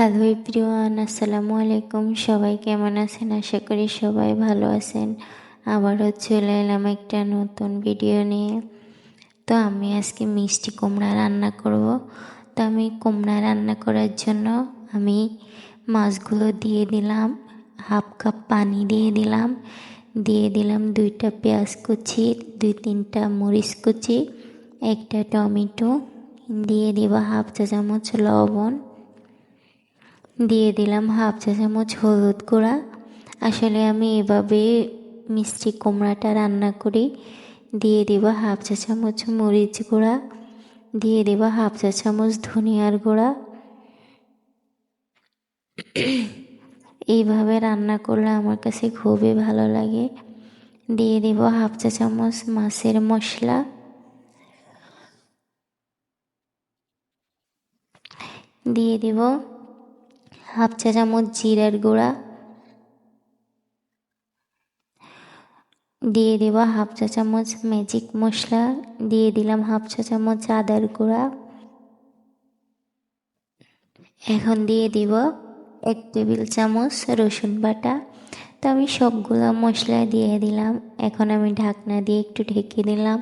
Hello everyone, আসসালামু আলাইকুম। সবাই কেমন আছেন? আশা করি সবাই ভালো আছেন। আবারও চলে এলাম একটা নতুন ভিডিও নিয়ে। তো আমি আজকে মিষ্টি কুমড়া রান্না করব। তো আমি কুমড়া রান্না করার জন্য আমি মাছগুলো দিয়ে দিলাম, হাফ কাপ পানি দিয়ে দিলাম। দিয়ে দিলাম দুইটা পেঁয়াজ কুচি, দুই তিনটা মরিচ কুচি, একটা টমেটো, দিয়ে দিব হাফ চা চামচ লবণ। দিয়ে দিলাম হাফ চা চামচ হলুদ গুঁড়া। আসলে আমি এভাবে মিষ্টি কুমড়াটা রান্না করি। দিয়ে দিব হাফ চা চামচ মরিচ গুঁড়া। দিয়ে দিব হাফ চা চামচ ধনিয়ার গুঁড়া। এইভাবে রান্না করলে আমার কাছে খুবই ভালো লাগে। দিয়ে দিব হাফ চা চামচ মাছের মশলা। দিয়ে দিব হাফ চা চামচ জিরার গুঁড়া। দিয়ে দেব হাফ চা চামচ ম্যাজিক মশলা। দিয়ে দিলাম হাফ চা চামচ আদার গুঁড়া। এখন দিয়ে দিব এক টেবিল চামচ রসুন বাটা। তো আমি সবগুলো মশলা দিয়ে দিলাম। এখন আমি ঢাকনা দিয়ে একটু ঢেকে দিলাম।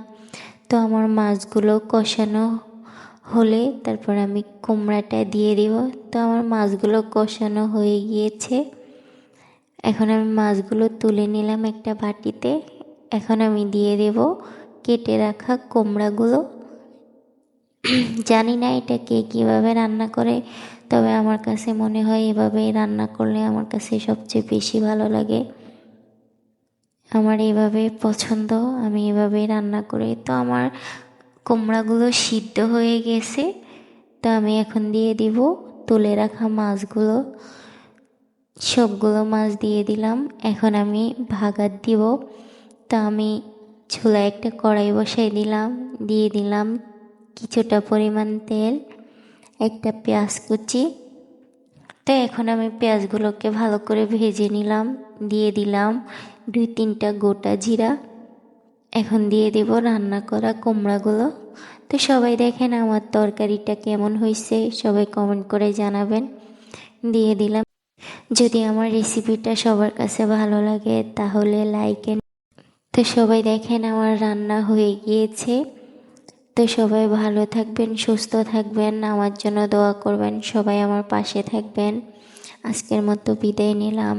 তো আমার মাছগুলো কষানো হলে তারপর আমি কুমড়াটা দিয়ে দিব। তো আমার মাছগুলো কষানো হয়ে গিয়েছে। এখন আমি মাছগুলো তুলে নিলাম একটা বাটিতে। এখন আমি দিয়ে দেব কেটে রাখা কুমড়াগুলো। জানি না এটা কে কীভাবে রান্না করে, তবে আমার কাছে মনে হয় এভাবে রান্না করলে আমার কাছে সবচেয়ে বেশি ভালো লাগে। আমার এভাবে পছন্দ, আমি এভাবে রান্না করি। তো আমার কুমড়াগুলো সিদ্ধ হয়ে গেছে, তো আমি এখন দিয়ে দিব তুলে রাখা মাছগুলো। সবগুলো মাছ দিয়ে দিলাম, এখন আমি ভাগাত দিব। তো আমি ছোলা একটা কড়াই বসাই দিলাম, দিয়ে দিলাম কিছুটা পরিমাণ তেল, একটা পেঁয়াজ কুচি। তো এখন আমি পেঁয়াজগুলোকে ভালো করে ভেজে নিলাম, দিয়ে দিলাম দুই তিনটা গোটা জিরা। এখন দিয়ে দেব রান্না করা কুমড়াগুলো। তো সবাই দেখেন আমার তরকারিটা কেমন হয়েছে সবাই কমেন্ট করে জানাবেন। দিয়ে দিলাম। যদি আমার রেসিপিটা সবার কাছে ভালো লাগে, তাহলে লাইক তো সবাই দেখেন আমার রান্না হয়ে গিয়েছে। তো সবাই ভালো থাকবেন, সুস্থ থাকবেন, আমার জন্য দোয়া করবেন, সবাই আমার পাশে থাকবেন। আজকের মতো বিদায় নিলাম।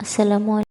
আসসালামু